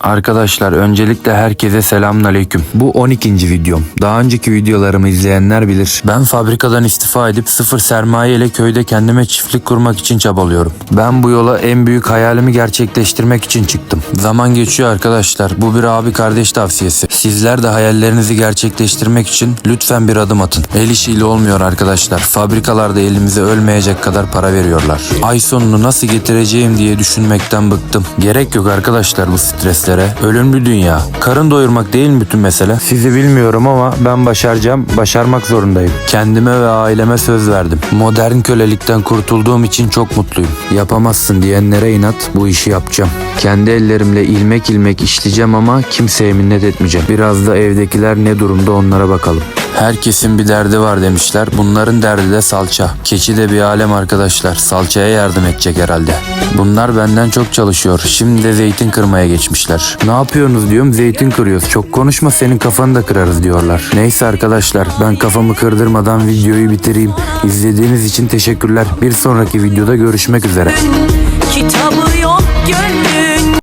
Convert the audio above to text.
Arkadaşlar öncelikle herkese selamünaleyküm. Bu 12. videom. Daha önceki videolarımı izleyenler bilir. Ben fabrikadan istifa edip sıfır sermaye ile köyde kendime çiftlik kurmak için çabalıyorum. Ben bu yola en büyük hayalimi gerçekleştirmek için çıktım. Zaman geçiyor arkadaşlar. Bu bir abi kardeş tavsiyesi. Sizler de hayallerinizi gerçekleştirmek için lütfen bir adım atın. El işiyle olmuyor arkadaşlar. Fabrikalarda elimize ölmeyecek kadar para veriyorlar. Ay sonunu nasıl getireceğim diye düşünmekten bıktım. Gerek yok arkadaşlar bu streslere. Ölümlü dünya. Karın doyurmak değil mi bütün mesele? Sizi bilmiyorum ama ben başaracağım. Başarmak zorundayım. Kendime ve aileme söz verdim. Modern kölelikten kurtulduğum için çok mutluyum. Yapamazsın diyenlere inat bu işi yapacağım. Kendi ellerimle ilmek ilmek işleyeceğim ama kimseye minnet etmeyeceğim. Biraz da evdekiler ne durumda onlara bakalım. Herkesin bir derdi var demişler. Bunların derdi de salça. Keçi de bir alem arkadaşlar. Salçaya yardım edecek herhalde. Bunlar benden çok çalışıyor. Şimdi de zeytin kırmaya geçmişler. Ne yapıyorsunuz diyorum zeytin kırıyoruz. Çok konuşma senin kafanı da kırarız diyorlar. Neyse arkadaşlar ben kafamı kırdırmadan videoyu bitireyim. İzlediğiniz için teşekkürler. Bir sonraki videoda görüşmek üzere. Kitabı yok